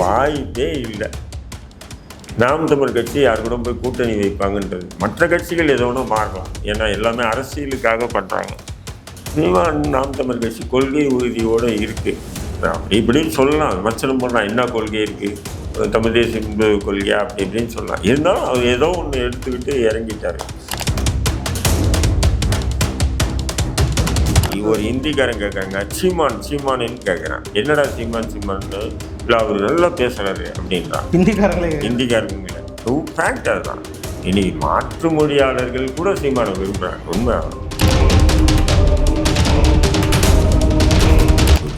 வாய்ப்பே இல்லை. நாம் தமிழ் கட்சி யார் கூட போய் கூட்டணி வைப்பாங்கன்றது. மற்ற கட்சிகள் எதோ ஒன்று மாறலாம். ஏன்னா எல்லாமே அரசியலுக்காக பண்ணுறாங்க சீமான் நாம் தமிழ் கட்சி கொள்கை உறுதியோடு இருக்குது அப்படி இப்படின்னு சொல்லலாம். விமர்சனம் பண்ணலாம். என்ன கொள்கை இருக்குது தமிழ் தேசிய கொள்கையா? அப்படி இப்படின்னு சொல்லலாம். இருந்தாலும் அவர் ஏதோ ஒன்று எடுத்துக்கிட்டு இறங்கிட்டாரு. ஒரு ஹிந்திக்காரன் கேட்குறாங்க சீமான் சீமானின்னு கேட்குறான் என்னடா சீமான் சீமான்னு? இல்லை அவர் நல்லா பேசுறாரு அப்படின்றான் ஹிந்திக்காரங்களே ஹிந்திக்காரங்க ஃபேக்ட் அதுதான். இனி மாற்று மொழியாளர்கள் கூட சீமானை விரும்புகிறாங்க உண்மை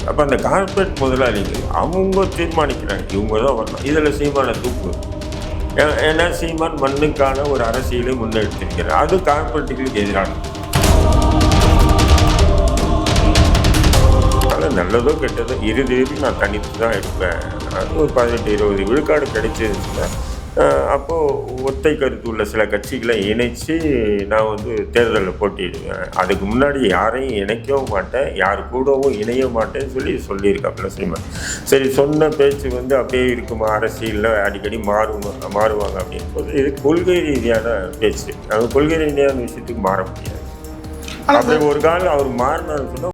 அப்போ அந்த கார்பரேட் முதலாளிகள் அவங்க தீர்மானிக்கிறாங்க. இவங்க தான் வரணும். இதில் சீமானை தூக்கு ஏன்னா சீமான் மண்ணுக்கான ஒரு அரசியலை முன்னெடுத்திருக்கிறார். அது கார்பரேட்டுகளுக்கு எதிரானது. நல்லதோ கெட்டதோ. இறுதியில் நான் தனித்து தான் இருப்பேன். அது ஒரு பதினெட்டு இருபது விழுக்காடு கிடைச்சிருந்துச்சுன்னா அப்போது ஒத்தை கருத்து உள்ள சில கட்சிகளை இணைச்சு நான் வந்து தேர்தலில் போட்டியிடுவேன். அதுக்கு முன்னாடி யாரையும் இணைக்கவும் மாட்டேன். யார் கூடவும் இணைய மாட்டேன்னு சொல்லி சொல்லியிருக்காப்புல சீமான் சரி சொன்ன பேச்சு வந்து அப்படியே இருக்குமா? அரசியலில் அடிக்கடி மாறும் மாறுவாங்க அப்படின்னு போது இது கொள்கை ரீதியான பேச்சு. அது கொள்கை ரீதியான விஷயத்துக்கு மாற முடியாது. அப்படி ஒரு காலம் அவர் மாறினான்னு சொன்னா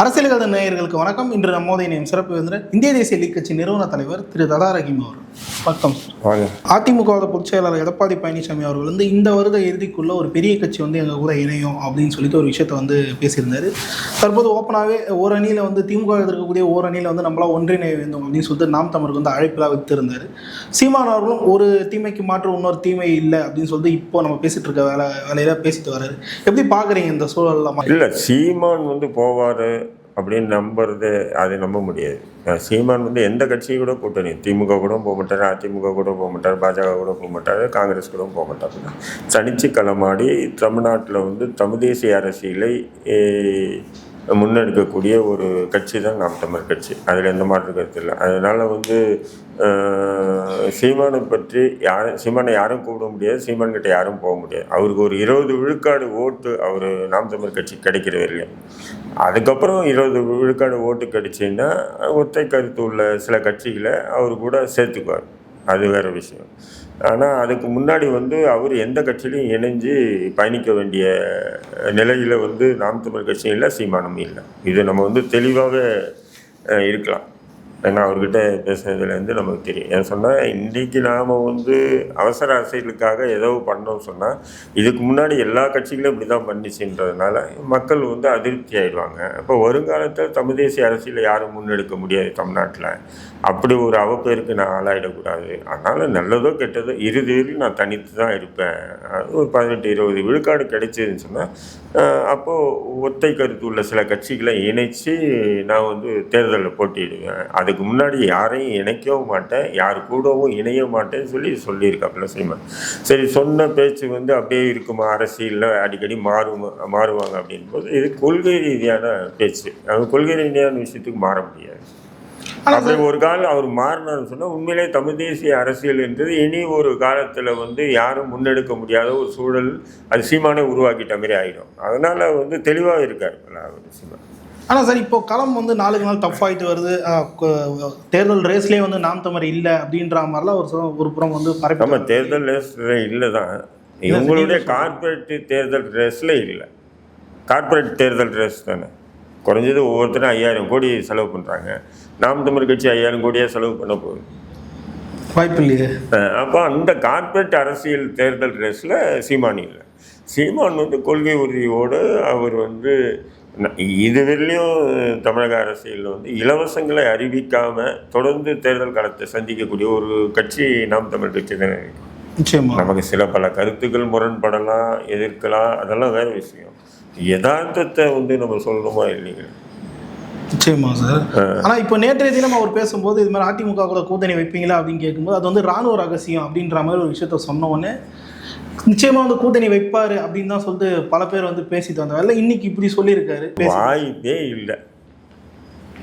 அரசியல் கதை நேயர்களுக்கு வணக்கம். இன்று நம்மோதைய நேம் சிறப்பு விருந்தினர் இந்திய தேசிய லீக் கட்சி நிறுவன தலைவர் திரு ததா ரஹீம் அவர் வணக்கம். அதிமுகவோட பொதுச் செயலாளர் எடப்பாடி பழனிசாமி அவர்கள் வந்து இந்த வருட இறுதிக்குள்ள ஒரு பெரிய கட்சி வந்து எங்கள் கூட இணையும் அப்படின்னு சொல்லிட்டு ஒரு விஷயத்த வந்து பேசியிருந்தாரு. தற்போது ஓப்பனாகவே ஒரு அணியில் வந்து திமுக இருக்கக்கூடிய ஒரு அணியில் வந்து நம்மளாம் ஒன்றிணைய வேண்டும் அப்படின்னு சொல்லிட்டு நாம் தமிழுக்கு வந்து அழைப்பிலாக வித்திருந்தாரு. சீமான் அவர்களும் ஒரு தீமைக்கு மாற்று இன்னொரு தீமை இல்லை அப்படின்னு சொல்லிட்டு இப்போ நம்ம பேசிட்டு இருக்க வேலை வேலையில பேசிட்டு வர்றாரு. எப்படி பார்க்குறீங்க இந்த சூழல்லாம் இல்லை சீமான் வந்து போவார் அப்படின்னு நம்புறது அது நம்ப முடியாது. சீமான் வந்து எந்த கட்சியும் கூட கூட்டணி திமுக கூட போக மாட்டார் அதிமுக கூட போக மாட்டார் பாஜக கூட போக மாட்டார் காங்கிரஸ் கூட போக மாட்டார். சனிச்சு களமாடி தமிழ்நாட்டில் வந்து தமிழ் தேசிய அரசியலை முன்னெடுக்கக்கூடிய ஒரு கட்சி தான் நாம் தமிழ் கட்சி. அதில் எந்த மாற்று கருத்து இல்லை. அதனால் வந்து சீமானை பற்றி யாரும் சீமானை யாரும் கூப்பிட முடியாது சீமான்கிட்ட யாரும் போக முடியாது. அவருக்கு ஒரு இருபது விழுக்காடு ஓட்டு அவர் நாம் தமிழ் கட்சி கிடைக்கிற அதுக்கப்புறம் இருபது விழுக்காடு ஓட்டு கிடைச்சுன்னா ஒத்தை கருத்து உள்ள சில கட்சிகளை அவர் கூட சேர்த்துக்குவார். அது வேற விஷயம். ஆனால் அதுக்கு முன்னாடி வந்து அவர் எந்த கட்சியிலையும் இணைஞ்சு பயணிக்க வேண்டிய நிலையில் வந்து நாம் தமிழ் கட்சியும் இல்லை சீமானமும் இல்லை. இது நம்ம வந்து தெளிவாகவே இருக்கலாம். ஏன்னா அவர்கிட்ட பேசுறதுலேருந்து நமக்கு தெரியும். ஏன் சொன்னால் இன்றைக்கி நாம் வந்து அவசர அரசியலுக்காக ஏதோ பண்ணோம்னு சொன்னால் இதுக்கு முன்னாடி எல்லா கட்சிகளும் இப்படி தான் பண்ணிச்சுன்றதுனால மக்கள் வந்து அதிருப்தி ஆயிடுவாங்க. அப்போ வருங்காலத்தில் தமிழ் தேசிய அரசியலை யாரும் முன்னெடுக்க முடியாது தமிழ்நாட்டில். அப்படி ஒரு அவப்பேருக்கு நான் ஆளாயிடக்கூடாது. அதனால் நல்லதோ கெட்டதோ இறுதியில் நான் தனித்து தான் இருப்பேன். அது ஒரு பதினெட்டு இருபது விழுக்காடு கிடைச்சதுன்னு சொன்னால் அப்போது ஒத்தை கருத்து உள்ள சில கட்சிகளை இணைச்சு நான் வந்து தேர்தலில் போட்டியிடுவேன். அதுக்கு முன்னாடி யாரையும் இணைக்கவும் மாட்டேன் யார் கூடவும் இணைய மாட்டேன்னு சொல்லி சொல்லியிருக்காப்புல சீமான். சரி சொன்ன பேச்சு வந்து அப்படியே இருக்குமா? அரசியலில் அடிக்கடி மாறும் மாறுவாங்க அப்படின் போது இது கொள்கை ரீதியான பேச்சு. அது கொள்கை ரீதியான விஷயத்துக்கு மாற முடியாது. அப்படி ஒரு காலம் அவர் மாறினார்னு சொன்னால் உண்மையிலே தமிழ் தேசிய அரசியல் என்றது இனி ஒரு காலத்தில் வந்து யாரும் முன்னெடுக்க முடியாத ஒரு சூழல் அது சீமானே உருவாக்கிட்ட மாதிரி ஆகிடும் அதனால் வந்து தெளிவாக இருக்கார் அவர் சீமான். ஆனால் சார் இப்போ களம் வந்து நாளுக்கு நாள் டஃப் ஆகிட்டு வருது. தேர்தல் ரேஸ்லேயே வந்து நாம் தமிழ் இல்லை அப்படின்ற மாதிரிலாம் ஒரு ஒரு புறம் வந்து நம்ம பரப்பி தேர்தல் ரேஸில் இல்லை தான் இவங்களுடைய கார்ப்பரேட் தேர்தல் ரேஸில் இல்லை. கார்ப்பரேட் தேர்தல் ரேஸ் தானே. குறைஞ்சது ஒவ்வொருத்தரும் ஐயாயிரம் கோடி செலவு பண்ணுறாங்க நாம் தமிழ் கட்சி ஐயாயிரம் கோடியாக செலவு பண்ண போகுது. வாய்ப்பு இல்லையே? அப்போ அந்த கார்ப்பரேட் அரசியல் தேர்தல் ரேஸில் சீமான் இல்லை. சீமான் வந்து கொள்கை உறுதியோடு அவர் வந்து இதுவரையிலையும் தமிழக அரசியலில் வந்து இலவசங்களை அறிவிக்காமல் தொடர்ந்து தேர்தல் காலத்தை சந்திக்கக்கூடிய ஒரு கட்சி நாம் தமிழ் கட்சி தானே. இருக்கு. நிச்சயமா. நமக்கு சில பல கருத்துக்கள் முரண்படலாம் எதிர்க்கலாம் அதெல்லாம் வேற விஷயம். யதார்த்தத்தை வந்து நம்ம சொல்லணுமா இல்லைங்க நிச்சயமா சார். ஆனா இப்போ நேற்றைய தினம் அவர் பேசும்போது இது மாதிரி அதிமுக கூட கூட்டணி வைப்பீங்களா அப்படின்னு கேட்கும்போது அது வந்து ராணுவ ரகசியம் அப்படின்ற மாதிரி ஒரு விஷயத்த சொன்ன உடனே நிச்சயமா வந்து கூட்டணி வைப்பாரு அப்படின்னு தான் சொல்லிட்டு பல பேர் வந்து பேசிட்டு வந்தாங்க. இன்னைக்கு இப்படி சொல்லியிருக்காரு. வாய்ப்பே இல்லை.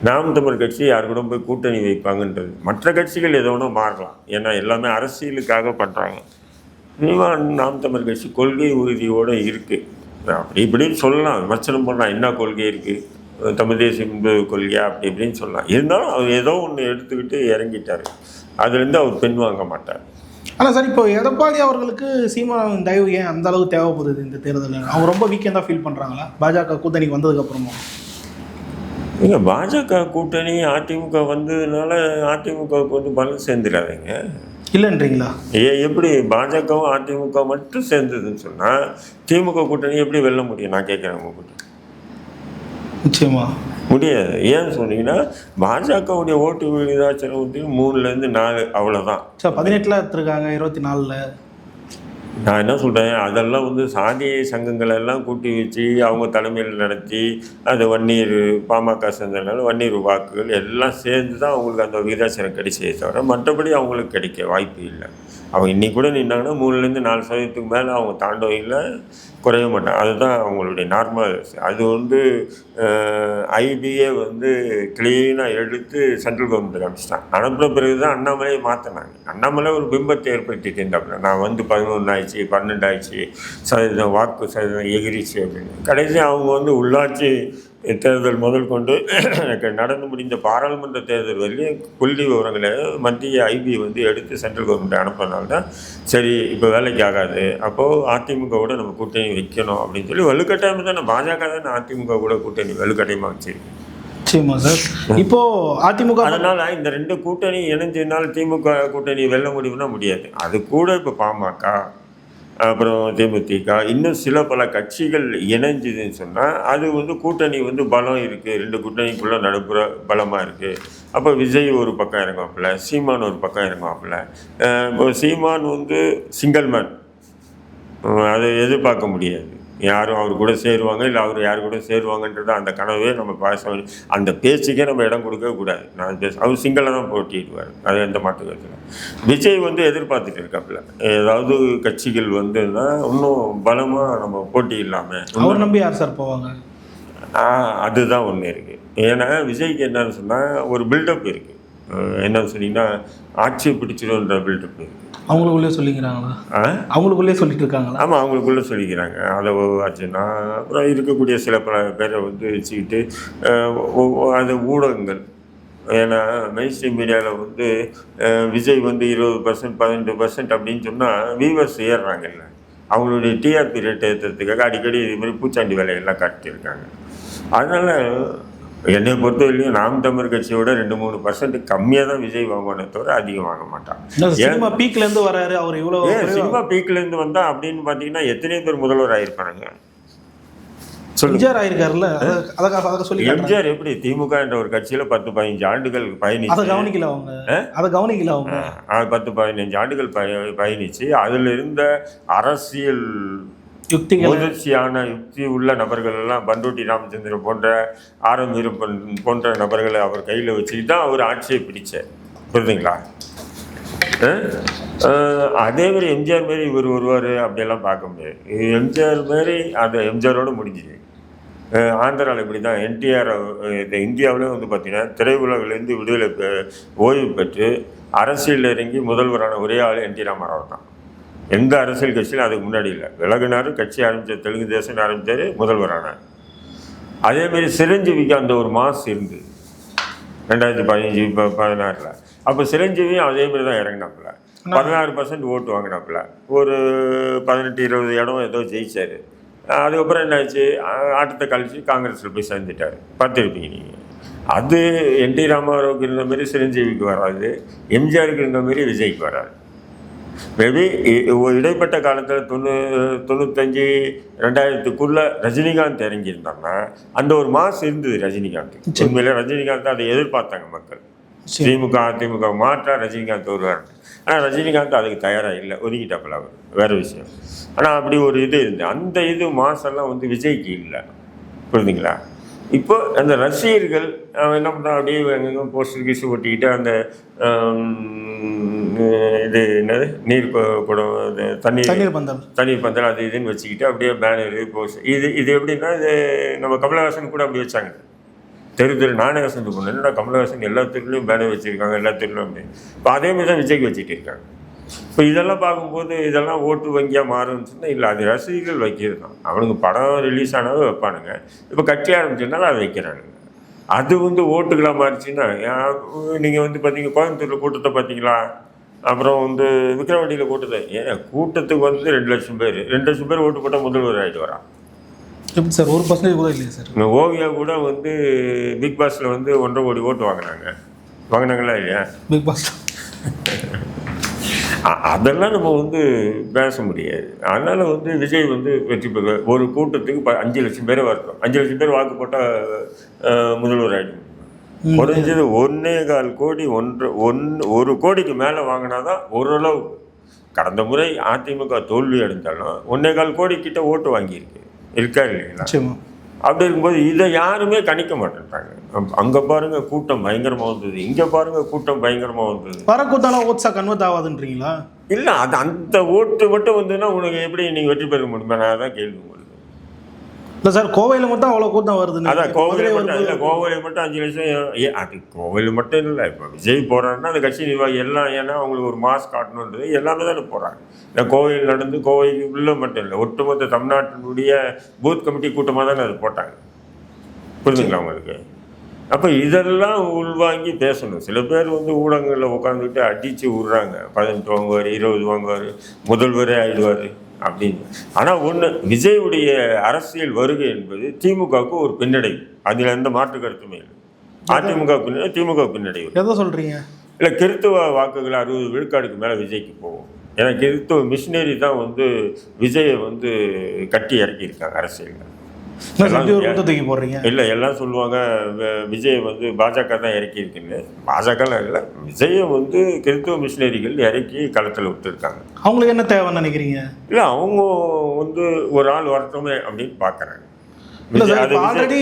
நாம் தமிழ் கட்சி யார் கூட போய் கூட்டணி வைப்பாங்கன்றது. மற்ற கட்சிகள் எதோ ஒன்று மாறலாம். ஏன்னா எல்லாமே அரசியலுக்காக பண்ணுறாங்க நாம் தமிழ் கட்சி கொள்கை உறுதியோடு இருக்குது அப்படி இப்படின்னு சொல்லலாம். விமர்சனம் பண்ணலாம். என்ன கொள்கை இருக்குது தமிழ் தேசியம் என்பது கொள்கையா? அப்படி இப்படின்னு சொல்லலாம். இருந்தாலும் அவர் ஏதோ ஒன்று எடுத்துக்கிட்டு இறங்கிட்டார். அதுலேருந்து அவர் பெண் வாங்க மாட்டார். ஆனால் சார் இப்போ எடப்பாடி அவர்களுக்கு சீமான் தயவு ஏன் அந்த அளவுக்கு தேவைப்படுது இந்த தேர்தலில்? அவங்க ரொம்ப வீக்கெண்டாக ஃபீல் பண்ணுறாங்களா பாஜக கூட்டணிக்கு வந்ததுக்கப்புறமா ஏங்க பாஜக கூட்டணி அதிமுக வந்ததுனால அதிமுகவுக்கு வந்து பலம் சேர்ந்துடாதீங்க. இல்லைன்றீங்களா? ஏ எப்படி பாஜகவும் அதிமுக மட்டும் சேர்ந்ததுன்னு சொன்னால் திமுக கூட்டணி எப்படி வெல்ல முடியும்? நான் கேட்குறேன் உங்ககிட்ட நிச்சயமா. முடியாது. ஏன் சொன்னீங்கன்னா பாஜகவுடைய ஓட்டு விகிதாச்சலம் வந்து மூணுலேருந்து நாலு அவ்வளோதான் சார் பதினெட்டில் எடுத்திருக்காங்க இருபத்தி நாலில். நான் என்ன சொல்கிறேன் அதெல்லாம் வந்து சாதி சங்கங்களெல்லாம் கூட்டி வச்சு அவங்க தலைமையில் நடத்தி அது வன்னீர் பாமக சேர்ந்ததுனால வன்னீர் வாக்குகள் எல்லாம் சேர்ந்து தான் அவங்களுக்கு அந்த விகிதாச்சாரம் கிடைச்சதே தவிர மற்றபடி அவங்களுக்கு கிடைக்க வாய்ப்பு இல்லை. அவங்க இன்றைக்கி கூட நின்னாங்கன்னா மூணுலேருந்து நாலு சதவீதத்துக்கு மேலே அவங்க தாண்டவையில் குறைய மாட்டாங்க. அதுதான் அவங்களுடைய நார்மல் அது வந்து ஐபிஏ வந்து க்ளீனாக எடுத்து சென்ட்ரல் கவர்மெண்ட்டுக்கு அனுப்பிச்சிட்டான் அனுப்பின பிறகு தான் அண்ணாமலையை மாற்றினாங்க அண்ணாமலை ஒரு பிம்பத்தை ஏற்படுத்திட்டு இருந்தாப்புல. நான் வந்து பதினொன்று ஆயிடுச்சு பன்னெண்டு ஆயிடுச்சு சதவீதம் வாக்கு சதவீதம் எகிரிச்சு அப்படின்னு. கடைசி அவங்க வந்து உள்ளாட்சி தேர்தல் முதல் கொண்டு நடந்து முடிந்த பாராளுமன்ற தேர்தல் வரையும் புள்ளி விவரங்களை மத்திய ஐபி வந்து எடுத்து சென்ட்ரல் கவர்மெண்ட் அனுப்புறதுனால தான் சரி இப்போ வேலைக்கு ஆகாது. அப்போது அதிமுகவோட நம்ம கூட்டணி வைக்கணும் அப்படின்னு சொல்லி வலுக்கட்டாயமாக தானே பாஜக தானே அதிமுக கூட கூட்டணி வலுக்கட்டாயமாக வச்சிருக்கு நிச்சயமா சார். இப்போ அதிமுக அதனால இந்த ரெண்டு கூட்டணி இணைஞ்சதுனால திமுக கூட்டணி வெல்ல முடியும்னா முடியாது. அது கூட இப்போ பாமக. அப்புறம் தேமுதிக. இன்னும் சில பல கட்சிகள் இணைஞ்சுதுன்னு சொன்னால் அது வந்து கூட்டணி வந்து பலம் இருக்குது ரெண்டு கூட்டணிக்குள்ளே நடுப்புற பலமாக இருக்குது அப்போ விஜய் ஒரு பக்கம் இறங்குவாப்புல சீமான் ஒரு பக்கம் இறங்குவாப்புல. இப்போ சீமான் வந்து சிங்கிள் மேன் அதை எதிர்பார்க்க முடியாது. யாரும் அவர் கூட சேருவாங்க இல்லை அவர் யார் கூட சேருவாங்கன்றது அந்த கனவே நம்ம பேச வேண்டிய- அந்த பேச்சுக்கே நம்ம இடம் கொடுக்கவே கூடாது. நான் பேச அவர் சிங்கிளாக தான் போட்டிடுவார் அது எந்த மாற்று கருத்துல. விஜய் வந்து எதிர்பார்த்துட்டு இருக்காப்புல. ஏதாவது கட்சிகள் வந்துன்னா இன்னும் பலமாக நம்ம போட்டி இல்லாமல் அவர் நம்பி யார் சார் போவாங்க? அதுதான் ஒன்று இருக்குது ஏன்னா விஜய்க்கு என்னன்னு சொன்னால் ஒரு பில்டப் இருக்குது என்னன்னு சொன்னீங்கன்னா ஆட்சியை பிடிச்சிடும்ன்ற பில்டப் இருக்குது அவங்களுக்குள்ளே சொல்லிக்கிறாங்களா? அவங்களுக்குள்ளே சொல்லிட்டு இருக்காங்களா ஆமாம் அவங்களுக்குள்ளே சொல்லிக்கிறாங்க. அதை ஆச்சுன்னா அப்புறம் இருக்கக்கூடிய சில பல பேரை வந்து வச்சுக்கிட்டு அது ஊடகங்கள். ஏன்னா மெயின் ஸ்ட்ரீம் மீடியாவில் வந்து விஜய் வந்து இருபது பர்சன்ட் பதினெட்டு பர்சன்ட் அப்படின்னு சொன்னால் வியூவர்ஸ் ஏறுறாங்கல்ல அவங்களுடைய டிஆர்பி ரேட் ஏற்றுறதுக்காக அடிக்கடி இது மாதிரி பூச்சாண்டி வேலையெல்லாம் காட்டியிருக்காங்க. அதனால் என்னை பொறுத்தவரையிலையும் நாம் தமிழ் கட்சியோட ரெண்டு மூணு பர்சன்ட் கம்மியாக தான் விஜய் வாங்குவானே தவிர அதிகம் வாங்க மாட்டான். சினிமா பீக்ல இருந்து வராரு அவர் இவ்வளோ சினிமா பீக்ல இருந்து வந்தா அப்படின்னு பாத்தீங்கன்னா எத்தனை பேர் முதல்வர் ஆயிருப்பானுங்க. சொல்லுங்க. எம்ஜிஆர் ஆயிருக்காருல்ல அதை சொல்லி. எம்ஜிஆர் எப்படி திமுக என்ற ஒரு கட்சியில பத்து பதினஞ்சு ஆண்டுகள் அதை பயணிச்சு கவனிக்கல அவங்க. அதை கவனிக்கல அவங்க. பத்து பதினஞ்சு ஆண்டுகள் பய- பயணிச்சு அதுல இருந்த அரசியல் யுக்திகள் முதிர்ச்சியான யுக்தி உள்ள நபர்கள் எல்லாம் பண்டோட்டி ராமச்சந்திரன் போன்ற ஆரம் வீரப்பன் போன்ற நபர்களை அவர் கையில் வச்சுக்கிட்டு தான் அவர் ஆட்சியை பிடிச்சார். புரியுதுங்களா? அதே மாதிரி எம்ஜிஆர் மாரி இவர் வருவார் அப்படியெல்லாம் பார்க்க முடியாது. எம்ஜிஆர் மாரி அந்த எம்ஜிஆரோடு முடிஞ்சுது. ஆந்திராவில் இப்படி தான் என்டிஆர் இந்த இந்தியாவிலே வந்து பார்த்தீங்கன்னா திரையுலகிலேருந்து விடுதலை பெ- ஓய்வு பெற்று அரசியலில் இறங்கி முதல்வரான ஒரே ஆள் என் டி ராமராவ் தான். எந்த அரசியல் கட்சியிலும் அதுக்கு முன்னாடி இல்லை. விலகினாரு கட்சி ஆரம்பித்த தெலுங்கு தேசம் ஆரம்பித்தார் முதல்வரானார். அதேமாரி சிரஞ்சீவிக்கு அந்த ஒரு மாஸ் இருந்தது ரெண்டாயிரத்தி பதினஞ்சு இப்போ பதினாறில். அப்போ சிரஞ்சீவியும் அதே மாதிரி தான் இறங்கினாப்புல. பதினாறு பர்சன்ட் ஓட்டு வாங்கினாப்புல. ஒரு பதினெட்டு இருபது இடம் ஏதோ ஜெயிச்சார். அதுக்கப்புறம் என்னாச்சு? ஆட்டத்தை கழிச்சு காங்கிரஸில் போய் சேர்ந்துட்டார். பார்த்துருப்பீங்க நீங்கள் அது என் டி ராமாராவுக்கு இருந்த மாதிரி சிரஞ்சீவிக்கு வராது. எம்ஜிஆருக்கு இருந்த மாதிரி விஜய்க்கு வராது. மேபி இடைப்பட்ட காலத்தில் தொண்ணூ தொண்ணூத்தஞ்சு ரெண்டாயிரத்துக்குள்ள ரஜினிகாந்த் இறங்கியிருந்தாங்கன்னா அந்த ஒரு மாஸ் இருந்தது ரஜினிகாந்த். உண்மையிலே ரஜினிகாந்த் அதை எதிர்பார்த்தாங்க மக்கள். திமுக அதிமுக மாற்றா ரஜினிகாந்த் வருவார். ஆனால் ரஜினிகாந்த் அதுக்கு தயாராக இல்லை. ஒதுக்கிட்டாப்புல அவர். வேற விஷயம். ஆனால் அப்படி ஒரு இது இருந்து அந்த இது மாசெல்லாம் வந்து விஜய்க்கு இல்லை. புரியுதுங்களா இப்போ அந்த ரசிகர்கள் அவன் என்ன பண்ணுறான் அப்படியே எங்கெங்க போஸ்டர் கீஸ் ஒட்டிக்கிட்டு அந்த இது என்னது? நீர் குடம் தண்ணீர் தண்ணீர் பந்தல். தண்ணீர் பந்தல் அது இதுன்னு வச்சுக்கிட்டு அப்படியே பேனரு போஸ்ட் இது இது எப்படின்னா இது நம்ம கமலஹாசன் கூட அப்படி வச்சாங்க. தெரு தெரு நானே வசந்த் பொண்ணு என்னடா கமலஹாசன் எல்லா தெருலையும் பேனர் வச்சுருக்காங்க எல்லா தெருலையும் அப்படி. இப்போ அதே மாதிரி தான் விஜய்க்கு வச்சுட்டு இருக்காங்க. இப்போ இதெல்லாம் பார்க்கும்போது இதெல்லாம் ஓட்டு வங்கியாக மாறும்னு சொன்னால் இல்லை அது ரசிகர்கள் வைக்கிறது தான். அவனுங்க படம் ரிலீஸ் ஆனாலும் வைப்பானுங்க. இப்போ கட்சி ஆரம்பிச்சதுனால அதை வைக்கிறானுங்க. அது வந்து ஓட்டுகளாக மாறிச்சுன்னா நீங்கள் வந்து பார்த்தீங்க கோயம்புத்தூரில் கூட்டத்தை பார்த்தீங்களா அப்புறம் வந்து விக்ரவாண்டியில் கூட்டத்தை. ஏன் கூட்டத்துக்கு வந்து ரெண்டு லட்சம் பேர். ரெண்டு லட்சம் பேர் ஓட்டு போட்டால் முதல்வர் ஆகிட்டு வரான். எப்படி சார் ஒரு பர்சன்டேஜ் கூட இல்லையா சார். இந்த ஓவியா கூட வந்து பிக் பாஸில் வந்து ஒன்றரை கோடி ஓட்டு வாங்கினாங்க வாங்கினாங்களா இல்லையா? Bigg Boss. அதெல்லாம் நம்ம வந்து பேச முடியாது. அதனால வந்து விஜய் வந்து வெற்றி பெற ஒரு கூட்டத்துக்கு அஞ்சு லட்சம் பேரை வரணும் அஞ்சு லட்சம் பேர் வாக்கு போட்டால் முதல்வர் ஆகிடும் குறைஞ்சது ஒன்னே கால் கோடி ஒன்று ஒன் ஒரு கோடிக்கு மேலே வாங்கினா தான் ஓரளவு. கடந்த முறை அதிமுக தோல்வி அடைந்தாலும் ஒன்னே கால் கோடி கிட்ட ஓட்டு வாங்கியிருக்கு. இருக்கா இல்லைங்களா? அப்படி இருக்கும்போது இதை யாருமே கணிக்க மாட்டேன்ட்டாங்க அங்கே பாருங்க கூட்டம் பயங்கரமாக வந்தது இங்கே பாருங்க கூட்டம் பயங்கரமாக வந்தது. வர கூத்தால ஓட்ஸா கன்வெர்ட் ஆகாதுன்றீங்களா? இல்லை அது அந்த ஓட்டு மட்டும் வந்ததுன்னா உனக்கு எப்படி நீங்கள் வெற்றி பெற முடியுமா? நான் தான் கேள்வி உங்களுக்கு. இல்லை சார் கோவையில் மட்டும் அவ்வளோ கூட்டம் வருதுன்னு அதான் கோவிலில் மட்டும் இல்லை கோவிலில் மட்டும் அஞ்சு லட்சம் அது கோவில் மட்டும் இல்லை இப்போ விஜய் போகிறாருன்னா அந்த கட்சி நிர்வாகி எல்லாம் ஏன்னா அவங்களுக்கு ஒரு மாஸ் காட்டணுன்றது எல்லாமே தானே போகிறாங்க இந்த கோவில் நடந்து கோவைக்கு உள்ள மட்டும் இல்லை ஒட்டுமொத்த தமிழ்நாட்டினுடைய பூத் கமிட்டி கூட்டமாக தானே அது போட்டாங்க. புரிஞ்சுங்களா உங்களுக்கு? அப்போ இதெல்லாம் உள்வாங்கி பேசணும். சில பேர் வந்து ஊடகங்களில் உட்காந்துக்கிட்டு அடித்து விட்றாங்க. பதினெட்டு வாங்குவார் இருபது வாங்குவார் முதல்வரே ஆயிடுவார். அப்படின்னு. ஆனால் ஒன்று விஜயுடைய அரசியல் வருகை என்பது திமுகவுக்கு ஒரு பின்னடைவு அதில் எந்த மாற்று கருத்துமே இல்லை. அதிமுக பின்னடைவு திமுக பின்னடைவு எதை சொல்கிறீங்க இல்லை கிறித்துவ வாக்குகள் அறுபது விழுக்காடுக்கு மேலே விஜய்க்கு போகும். ஏன்னா கிறித்துவ மிஷினரி தான் வந்து விஜயை வந்து கட்டி இறக்கியிருக்காங்க அரசியலில். தூக்கி போடுறீங்க. இல்லை எல்லாம் சொல்லுவாங்க விஜய் வந்து பாஜக தான் இறக்கியிருக்குன்னு பாஜகலாம் இல்லை. விஜயை வந்து கிறித்துவ மிஷினரிகள் இறக்கி களத்தில் விட்டுருக்காங்க. அவங்களுக்கு என்ன தேவைன்னு நினைக்கிறீங்க? இல்லை அவங்க வந்து ஒரு ஆள் வரட்டுமே அப்படின்னு பார்க்குறாங்க விஜய் ஆல்ரெடி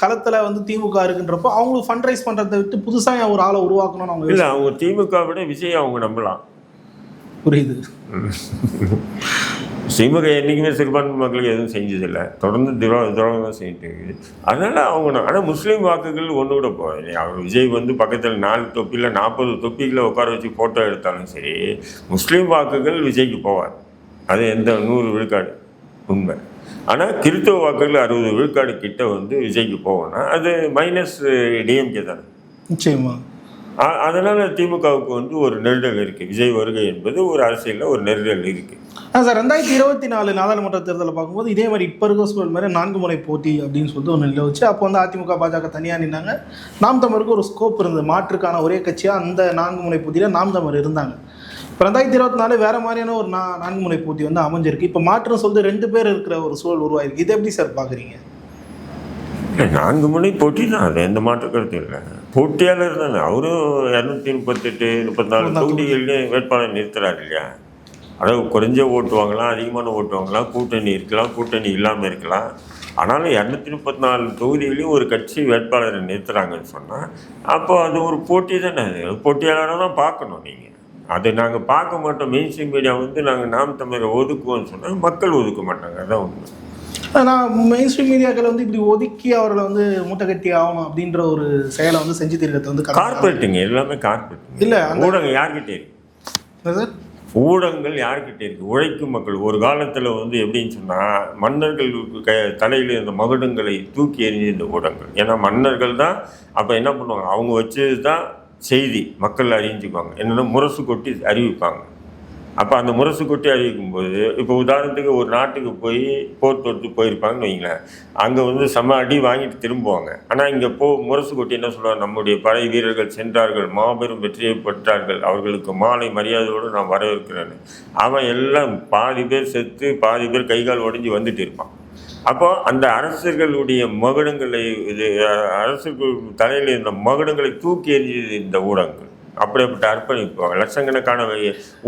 களத்தில் வந்து திமுக இருக்குன்றப்போ அவங்களுக்கு ஃபண்ட் ரைஸ் பண்ணுறதை விட்டு புதுசாக ஒரு ஆளை உருவாக்கணும்னு அவங்க இல்லை அவங்க திமுக விட விஜய் அவங்க நம்பலாம். புரியுது. திமுக என்றைக்குமே சிறுபான்மை மக்களுக்கு எதுவும் செஞ்சதில்லை. தொடர்ந்து துரோகம் துரோகம் செஞ்சுட்டு இருக்குது. அதனால் அவங்க ஆனால் முஸ்லீம் வாக்குகள் ஒன்று கூட போகல அவர் விஜய் வந்து பக்கத்தில் நாலு தொப்பியில் நாற்பது தொப்பிகளை உட்கார வச்சு ஃபோட்டோ எடுத்தாலும் சரி முஸ்லீம் வாக்குகள் விஜய்க்கு போவார் அது எந்த நூறு விழுக்காடு. உண்மை. ஆனால் கிறித்துவ வாக்குகள் அறுபது விழுக்காடு கிட்ட வந்து விஜய்க்கு போவோம்னா அது மைனஸ் டிஎம்கே தானே. நிச்சயமா. அ- அதனால திமுகவுக்கு வந்து ஒரு நெருடல் இருக்குது விஜய் வருகை என்பது ஒரு அரசியலில் ஒரு நெருடல் இருக்குது ஆ சார் ரெண்டாயிரத்தி இருபத்தி நாலு நாடாளுமன்ற தேர்தலை பார்க்கும்போது இதே மாதிரி இப்போ இருக்க சூழல் மாதிரி நான்கு முறை போட்டி அப்படின்னு சொல்லிட்டு ஒன்று நிலவுச்சு. அப்போ வந்து அதிமுக பாஜக தனியாக நின்னாங்க. நாம் தமிழருக்கு ஒரு ஸ்கோப் இருந்தது. மாற்றுக்கான ஒரே கட்சியாக அந்த நான்கு முறை போட்டியில் நாம் தமிழர் இருந்தாங்க. இப்போ ரெண்டாயிரத்தி இருபத்தி நாலு வேற மாதிரியான ஒரு நா நான்கு முறை போட்டி வந்து அமைஞ்சிருக்கு. இப்போ மாற்றுன்னு சொல்லிட்டு ரெண்டு பேர் இருக்கிற ஒரு சூழல் உருவாயிருக்கு. இதை எப்படி சார் பார்க்குறீங்க? நான்கு மணி போட்டி தான். அது எந்த மாற்று கருத்தும் இல்லை. போட்டியாளர் தானே அவரும் இரநூத்தி முப்பத்தெட்டு முப்பத்தி நாலு தொகுதிகளிலே வேட்பாளர் நிறுத்துறாரு இல்லையா? அதாவது குறைஞ்ச ஓட்டு வாங்கலாம் அதிகமான ஓட்டு வாங்கலாம் கூட்டணி இருக்கலாம் கூட்டணி இல்லாமல் இருக்கலாம். ஆனாலும் இரநூத்தி முப்பத்தி நாலு தொகுதிகளையும் ஒரு கட்சி வேட்பாளரை நிறுத்துறாங்கன்னு சொன்னால் அப்போ அது ஒரு போட்டி தானே? அது போட்டியாளராக தான் பார்க்கணும் நீங்கள் அதை நாங்கள் பார்க்க மாட்டோம். மெயின் ஸ்ட்ரீம் மீடியா வந்து நாங்கள் நாம் தமிழரை ஒதுக்குவோம்னு சொன்னால் மக்கள் ஒதுக்க மாட்டாங்க. அதான் உண்மை. நான் மெயின் ஸ்ட்ரீம் மீடியாக்கள் வந்து இப்படி ஒதுக்கி அவர்களை வந்து மூட்டை கட்டி ஆகணும் அப்படின்ற ஒரு செயலை வந்து செஞ்சு தீர்க்கத்தை வந்து கார்பரேட்டுங்க எல்லாமே கார்பரேட் இல்ல, ஊடகம் யார்கிட்ட இருக்கு? ஊடகங்கள் யார்கிட்ட இருக்கு? உழைக்கும் மக்கள். ஒரு காலத்தில் வந்து எப்படின்னு சொன்னால் மன்னர்கள் க தலையில் இருந்த மகுடங்களை தூக்கி எறிஞ்ச இந்த ஊடகங்கள். ஏன்னா மன்னர்கள் தான் அப்போ என்ன பண்ணுவாங்க? அவங்க வச்சது தான் செய்தி. மக்கள் அறிஞ்சுக்குவாங்க. என்னென்னா முரசு கொட்டி அறிவிப்பாங்க. அப்போ அந்த முரசு கொட்டி போது இப்போ உதாரணத்துக்கு ஒரு நாட்டுக்கு போய் போர் தொடுத்து போயிருப்பாங்கன்னு வைங்களேன். அங்கே வந்து செம்ம அடி வாங்கிட்டு திரும்புவாங்க. ஆனால் இங்கே போ முரசு கொட்டி என்ன சொல்லுவாங்க நம்முடைய படை வீரர்கள் சென்றார்கள் மாபெரும் வெற்றியை பெற்றார்கள் அவர்களுக்கு மாலை மரியாதையோடு நான் வரவேற்கிறேன்னு. அவன் எல்லாம் பாதி பேர் செத்து பாதி பேர் கை கால் வந்துட்டு இருப்பான். அப்போ அந்த அரசர்களுடைய மகுடங்களை இது அரசர்கள் தலையில் இருந்த மகுடங்களை தூக்கி எறிஞ்சது இந்த ஊடகங்கள். அப்படிப்பட்ட அர்ப்பணிப்பு லட்சக்கணக்கான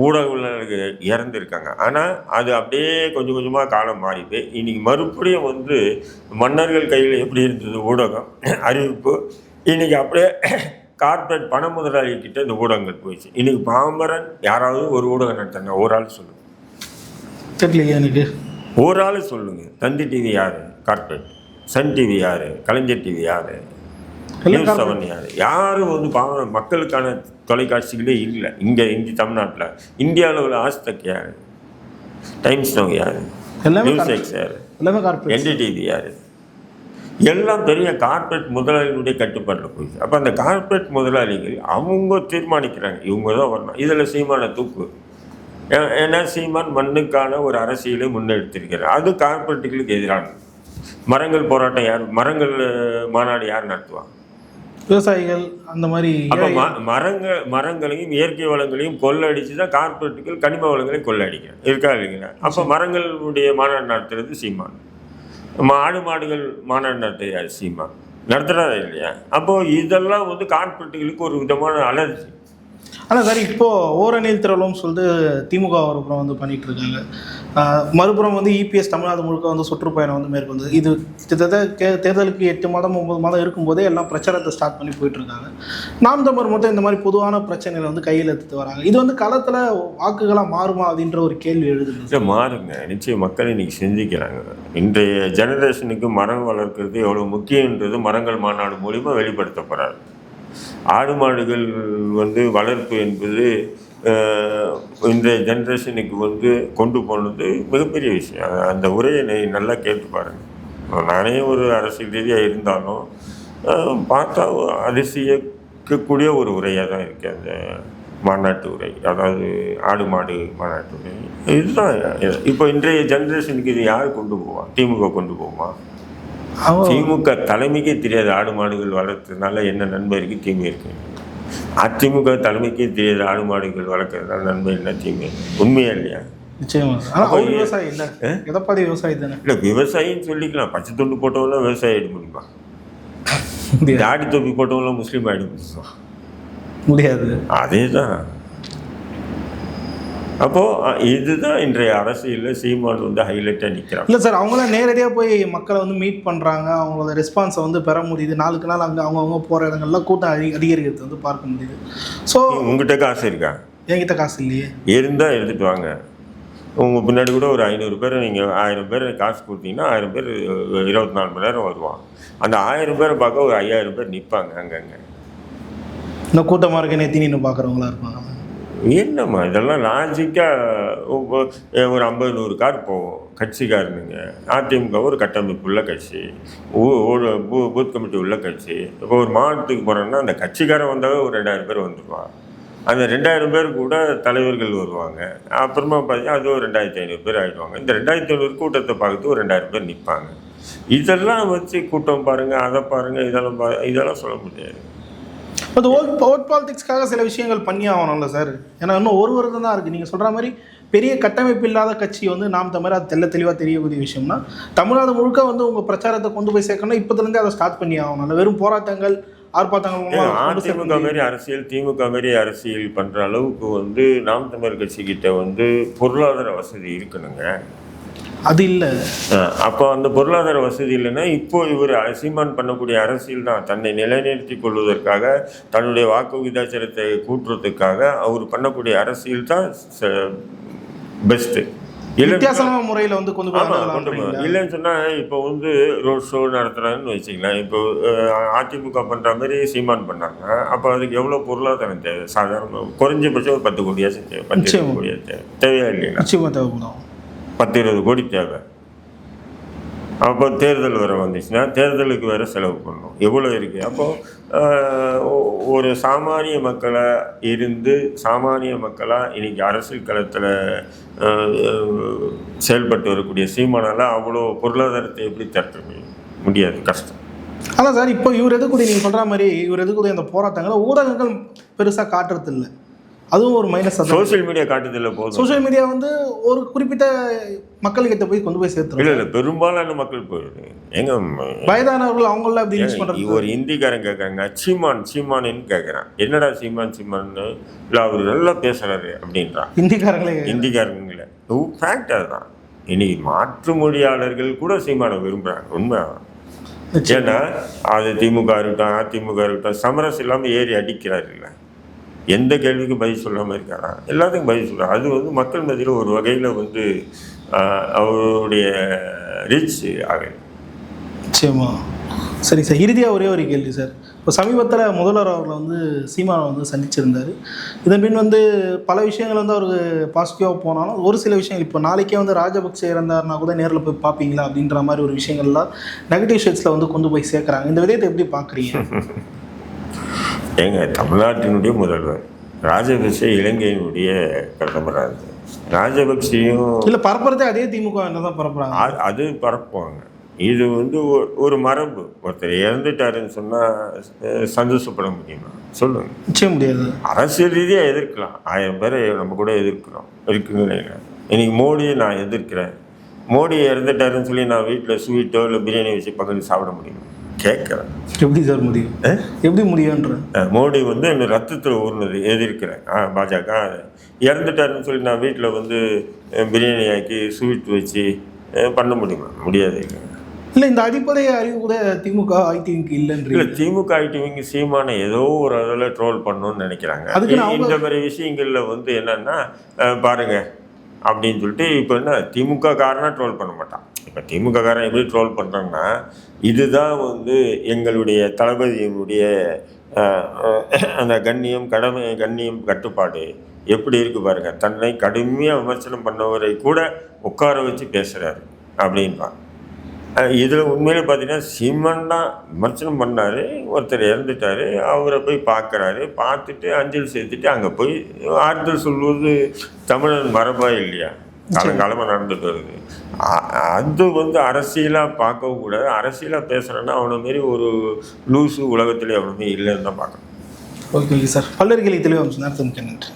ஊடகவியலாளர்கள் இறந்துருக்காங்க. ஆனால் அது அப்படியே கொஞ்சம் கொஞ்சமாக காலம் மாறிட்டு இன்னைக்கு மறுபடியும் வந்து மன்னர்கள் கையில் எப்படி இருந்தது ஊடகம்? அறிவிப்பு. இன்னைக்கு அப்படியே கார்ப்பரேட் பண முதலாளி கிட்ட இந்த ஊடகங்கள் போயிடுச்சு. இன்னைக்கு பாமரன் யாராவது ஒரு ஊடகம் நடத்தாங்க ஒரு ஆள் சொல்லுங்க. தெரியலையே எனக்கு. ஒரு ஆள் சொல்லுங்க. தந்தி டிவி யாரு? கார்ப்பரேட் சன் டிவி யாரு? கலைஞர் டிவி யாரு? நியூஸ் செவன் யாரு? யாரும் வந்து பாவம் மக்களுக்கான தொலைக்காட்சிகளே இல்லை. இங்கே இந்தி தமிழ்நாட்டில். இந்தியாவில் உள்ள ஆஸ்தக் யார்? டைம்ஸ் நவ் யார்? எல்லாமே நியூஸ். எக்ஸ் யார்? எல்லாமே கார்பரேட் என்டிடிவி யார்? எல்லாம் பெரிய கார்ப்பரேட் முதலாளிகளுடைய கட்டுப்பாட்டில் போயிடுச்சு அப்போ அந்த கார்ப்பரேட் முதலாளிகள் அவங்க தீர்மானிக்கிறாங்க. இவங்க தான் வரணும். இதில் சீமான தூக்கு. ஏன்னா சீமான் மண்ணுக்கான ஒரு அரசியலை முன்னெடுத்திருக்கிறார். அது கார்ப்பரேட்டுகளுக்கு எதிரானது. மரங்கள் போராட்டம் யார்? மரங்கள் மாநாடு யார் நடத்துவா விவசாயிகள் அந்த மாதிரி அப்போ ம மரங்கள் மரங்களையும் இயற்கை வளங்களையும் கொள்ளடிச்சு தான் கார்ப்பரேட்டுகள் கனிம வளங்களை கொள்ளடிக்கிறாங்க. இருக்கா இல்லைங்களா? அப்போ மரங்களுடைய மாநாடு நடத்துறது சீமான். மாடு மாடுகள் மாநாடு நடத்துறது சீமான். நடத்துறதா இல்லையா? அப்போ இதெல்லாம் வந்து கார்ப்பரேட்டுகளுக்கு ஒரு விதமான அலர்ஜி. ஆனால் சார் இப்போ ஓரணியில் திரளும் சொல்லிட்டு திமுக ஒரு வந்து பண்ணிட்டு இருக்காங்க. மறுபுறம் வந்து இபிஎஸ் தமிழ்நாடு முழுக்க வந்து சுற்றுப்பயணம் வந்து மேற்கொண்டு இது கிட்டத்தட்ட தேர்தலுக்கு எட்டு மாதம் ஒன்பது மாதம் இருக்கும்போதே எல்லாம் பிரச்சாரத்தை ஸ்டார்ட் பண்ணி போயிட்டு இருக்காங்க நாம் தமிழ் மட்டும் இந்த மாதிரி பொதுவான பிரச்சனைகளை வந்து கையில் எடுத்துட்டு வராங்க. இது வந்து களத்தில் வாக்குகளாக மாறுமா அப்படின்ற ஒரு கேள்வி எழுதுது. மாறுங்க. நிச்சயம் மக்கள் இன்னைக்கு சிந்திக்கிறாங்க. இன்றைய ஜெனரேஷனுக்கு மரம் வளர்க்கிறது எவ்வளோ முக்கியன்றது மரங்கள் மாநாடு மூலிமா வெளிப்படுத்தப்படுறாரு ஆடு மாடுகள் வந்து வளர்ப்பு என்பது இன்றைய ஜெனரேஷனுக்கு வந்து கொண்டு போனது மிகப்பெரிய விஷயம். அந்த உரையை நீ நல்லா கேட்டு பாருங்க. நானே ஒரு அரசியல் ரீதியாக இருந்தாலும் பார்த்தா அதிசயிக்கக்கூடிய ஒரு உரையாக தான் இருக்குது அந்த மாநாட்டு உரை. அதாவது ஆடு மாடு மாநாட்டு உரை. இதுதான். இப்போ இன்றைய ஜெனரேஷனுக்கு இது யார் கொண்டு போவா? திமுக கொண்டு அவங்க திமுக தலைமைக்கே தெரியாது ஆடு மாடுகள் வளர்த்ததுனால என்ன நன்மை இருக்கு தீமை இருக்கு அதிமுக தலைமைக்கே தெரியாது ஆடு மாடுகள் வளர்க்கறதுனால நன்மை என்ன தீமை உண்மையா இல்லையா? விவசாயி தானே? இல்லை விவசாயின்னு சொல்லிக்கலாம். பச்சை துண்டு போட்டவங்களாம் விவசாயி ஆயிட முடியுமா? தாடி தொப்பி போட்டவங்களாம் முஸ்லீம் ஆயிட முடியுமா? முடியாது. அதே தான் அப்போது இதுதான் இன்றைய அரசியலில் சீமான் வந்து ஹைலைட்டாக நிற்கிறான் இல்லை சார் அவங்களாம் நேரடியாக போய் மக்களை வந்து மீட் பண்ணுறாங்க அவங்களோட ரெஸ்பான்ஸை வந்து பெற முடியுது. நாளுக்கு நாள் அங்கே அவங்கவுங்க போகிற இடங்கள்லாம் கூட்டம் அதிக அதிகரிக்கிறது வந்து பார்க்க முடியுது. ஸோ உங்ககிட்ட காசு இருக்கா? என்கிட்ட காசு இல்லையே. இருந்தால் எடுத்துகிட்டு வாங்க. உங்கள் பின்னாடி கூட ஒரு ஐநூறு பேர் நீங்கள் ஆயிரம் பேர் காசு கொடுத்தீங்கன்னா ஆயிரம் பேர் இருபத்தி நாலு மணி நேரம் வருவான். அந்த ஆயிரம் பேரை பார்க்க ஒரு ஐயாயிரம் பேர் நிற்பாங்க அங்கங்கே. இந்த கூட்டமாக இருக்க நெத்தி நின்று பார்க்குறவங்களா இருப்பாங்க. என்னம்மா இதெல்லாம் லாஜிக்காக ஒரு ஐம்பது நூறு கார் போவோம் கட்சிக்காரனுங்க அதிமுக ஒரு கட்டமைப்பு உள்ள கட்சி ஊ- ஒரு பூ- பூத் கமிட்டி உள்ள கட்சி. இப்போ ஒரு மாவட்டத்துக்கு போகிறோன்னா அந்த கட்சிக்காரன் வந்தாவே ஒரு ரெண்டாயிரம் பேர் வந்துடுவான் அந்த ரெண்டாயிரம் பேர் கூட தலைவர்கள் வருவாங்க. அப்புறமா பார்த்தீங்கன்னா அது ஒரு ரெண்டாயிரத்தி ஐநூறு பேர் ஆகிடுவாங்க இந்த ரெண்டாயிரத்தி ஐநூறு கூட்டத்தை பார்க்கறது ஒரு ரெண்டாயிரம் பேர் நிற்பாங்க இதெல்லாம் வச்சு கூட்டம் பாருங்கள் அதை பாருங்கள் இதெல்லாம் பா இதெல்லாம் சொல்ல முடியாது. அது ஓட் ஓட் பாலிடிக்ஸ்க்காக சில விஷயங்கள் பண்ணி ஆகணும்ல சார் ஏன்னா இன்னும் ஒரு வருடம் தான் இருக்குது நீங்கள் சொல்கிற மாதிரி பெரிய கட்டமைப்பு இல்லாத கட்சி வந்து நாம் தமிழ் அது தெள்ள தெளிவாக தெரியக்கூடிய விஷயம்னா தமிழ்நாடு முழுக்க வந்து உங்கள் பிரச்சாரத்தை கொண்டு போய் சேர்க்கணும் இப்போதுலேருந்தே அதை ஸ்டார்ட் பண்ணி ஆகணும் வெறும் போராட்டங்கள் ஆர்ப்பாட்டங்கள் அதிமுக முடியாது. மாரி அரசியல் திமுக மாரி அரசியல் பண்ற அளவுக்கு வந்து நாம் தமிழர் கட்சி கிட்ட வந்து பொருளாதார வசதி இருக்கணுங்க. அது இல்லை. அப்போ அந்த பொருளாதார வசதி இல்லைன்னா இப்போ இவர் சீமான் பண்ணக்கூடிய அரசியல் தான். தன்னை நிலைநிறுத்தி கொள்வதற்காக தன்னுடைய வாக்கு விகிதாச்சாரத்தை கூட்டுறதுக்காக அவர் பண்ணக்கூடிய அரசியல் தான் பெஸ்ட்டு வித்தியாசமான முறையில் வந்து கொண்டு போகலாம். இல்லைன்னு சொன்னா இப்போ வந்து ரோட் ஷோ நடத்துறாங்கன்னு வச்சுக்கலாம் இப்போ அதிமுக பண்ற மாதிரி சீமான் பண்ணாங்க. அப்போ அதுக்கு எவ்வளவு பொருளாதாரம் தேவை? சாதாரண குறைஞ்சபட்சம் ஒரு பத்து கோடியாச்சும் தேவை. பத்து. கோடியா தேவை. தேவையா இல்லைங்களா நிச்சயமாக தேவைப்படும். பத்து இருபது கோடி தேவை. அப்போ தேர்தல் வர வந்துச்சுன்னா தேர்தலுக்கு வேறு செலவு பண்ணணும். எவ்வளோ இருக்குது அப்போது ஒரு சாமானிய மக்களாக இருந்து சாமானிய மக்களாக இன்றைக்கி அரசியல் களத்தில் செயல்பட்டு வரக்கூடிய சீமானால் அவ்வளோ பொருளாதாரத்தை எப்படி திரட்ட முடியும்? முடியாது. கஷ்டம். ஆனால் சார் இப்போ இவர் எதுக்கூடிய நீங்கள் சொல்கிற மாதிரி இவர் எதுக்கூடிய அந்த போராட்டங்களை ஊடகங்கள் பெருசாக காட்டுறது இல்லை அதுவும் ஒரு மைனஸ் சோஷியல் மீடியா காட்டுதில்ல போதும். சோஷியல் மீடியா வந்து ஒரு குறிப்பிட்ட மக்கள்கிட்ட போய் கொண்டு போய் சேர்த்துரும். இல்லை இல்லை பெரும்பாலான மக்கள் போயிடுது எங்க வயதானவர்கள் அவங்கள அப்படி யூஸ் பண்ணுறது ஒரு இந்திக்காரன் கேட்குறாங்க சீமான் சீமானின்னு கேட்குறான் என்னடா சீமான் சீமான்னு? இல்லை அவர் நல்லா பேசுறாரு அப்படின்றான் ஹிந்திக்காரங்களே இந்திக்காரங்கள. ஃபேக்ட் அதுதான். இன்னைக்கு மாற்று மொழியாளர்கள் கூட சீமானை விரும்புகிறாங்க உண்மை. ஏன்னா அது திமுக இருக்கட்டும் அதிமுக இருக்கட்டும் சமரசம் இல்லாமல் ஏறி அடிக்கிறாரு இல்லை எந்த கேள்விக்கும் பதில் சொல்லாமல் இருக்காரா? எல்லாத்துக்கும் பதில் சொல்கிறார் அது வந்து மக்கள் மத்தியில் ஒரு வகையில் வந்து அவருடைய ரீச் ஆகுது நிச்சயமா. சரி சார் இறுதியாக ஒரே ஒரு கேள்வி சார். இப்போ சமீபத்தில் முதல்வர் அவர்களை வந்து சீமானை வந்து சந்திச்சிருந்தார். இதன் பின் வந்து பல விஷயங்கள் வந்து அவருக்கு பாசிட்டிவாக போனாலும் ஒரு சில விஷயங்கள் இப்போ நாளைக்கே வந்து ராஜபக்சே இறந்தாருனா கூட நேரில் போய் பார்ப்பீங்களா அப்படின்ற மாதிரி ஒரு விஷயங்கள்லாம் நெகட்டிவ் ஷேட்ஸில் வந்து கொண்டு போய் சேர்க்குறாங்க. இந்த விதயத்தை எப்படி பார்க்குறீங்க? ஏங்க தமிழ்நாட்டினுடைய முதல்வர் ராஜபக்சே இலங்கையினுடைய பிரதமராக இருக்கு ராஜபக்சேயும் இல்லை பரப்புறதே அதே திமுக என்ன தான் பரப்புறாங்க? அது பரப்புவாங்க. இது வந்து ஒரு- மரபு. ஒருத்தர் இறந்துட்டாருன்னு சொன்னால் சந்தோஷப்பட முடியுமா? சொல்லுங்க. நிச்சயம் முடியாது. அரசியல் ரீதியாக எதிர்க்கலாம். ஆயிரம் பேரை நம்ம கூட எதிர்க்கிறோம். இருக்குங்களே இன்னைக்கு மோடியை நான் எதிர்க்கிறேன். மோடி இறந்துட்டாருன்னு சொல்லி நான் வீட்டில் ஸ்வீட்டோ இல்லை பிரியாணி வச்சு பக்கத்து சாப்பிட முடியுமா? கேட்குறேன் எப்படி சார் முடியும்? எப்படி முடியுன்ற அஹ் மோடி வந்து இந்த ரத்தத்தில் ஊர்னது எதிர்க்கிறேன். ஆ, பாஜக இறந்துட்டாருன்னு சொல்லி நான் வீட்டில் வந்து பிரியாணி ஆக்கி ஸ்வீட் வச்சு பண்ண முடியுமா? முடியாது. இல்லை இந்த அடிப்படை அறிவு கூட திமுக ஐடிவிக்கு இல்லை இல்லைன்றீங்க திமுக ஐடிவிங்க சீமானை ஏதோ ஒரு அதில் ட்ரோல் பண்ணணும்னு நினைக்கிறாங்க. அவங்க- இந்த மாதிரி விஷயங்கள்ல வந்து என்னன்னா அஹ், பாருங்க அப்படின்னு சொல்லிட்டு இப்போ என்ன திமுக காரனாக ட்ரோல் பண்ண மாட்டான். இப்போ திமுக காரன் எப்படி ட்ரோல் பண்ணுறாங்கன்னா இதுதான் வந்து எங்களுடைய தளபதியினுடைய அந்த கண்ணியம் கடமை கண்ணியம் கட்டுப்பாடு. எப்படி இருக்கு பாருங்கள் தன்னை கடுமையாக விமர்சனம் பண்ணவரை கூட உட்கார வச்சு பேசுகிறாரு அப்படின்பான். இதில் உண்மையிலே பார்த்தீங்கன்னா சீமான் தான் விமர்சனம் பண்ணார். ஒருத்தர் இறந்துட்டார். அவரை போய் பார்க்குறாரு பார்த்துட்டு அஞ்சலி செலுத்திட்டு அங்கே போய் ஆறுதல் சொல்வது தமிழன் மரபா இல்லையா? காலங்காலமாக நடந்துட்டு வருது. அது வந்து அரசியலாக பார்க்கவும் கூடாது அரசியலாக பேசுகிறேன்னா அவனை மாரி ஒரு லூசு உலகத்திலே அவனுமே இல்லைன்னு தான் பார்க்கணும். Okay okay sir. பல்லர்களை தெளிவாக நேரத்துக்கு நன்றி.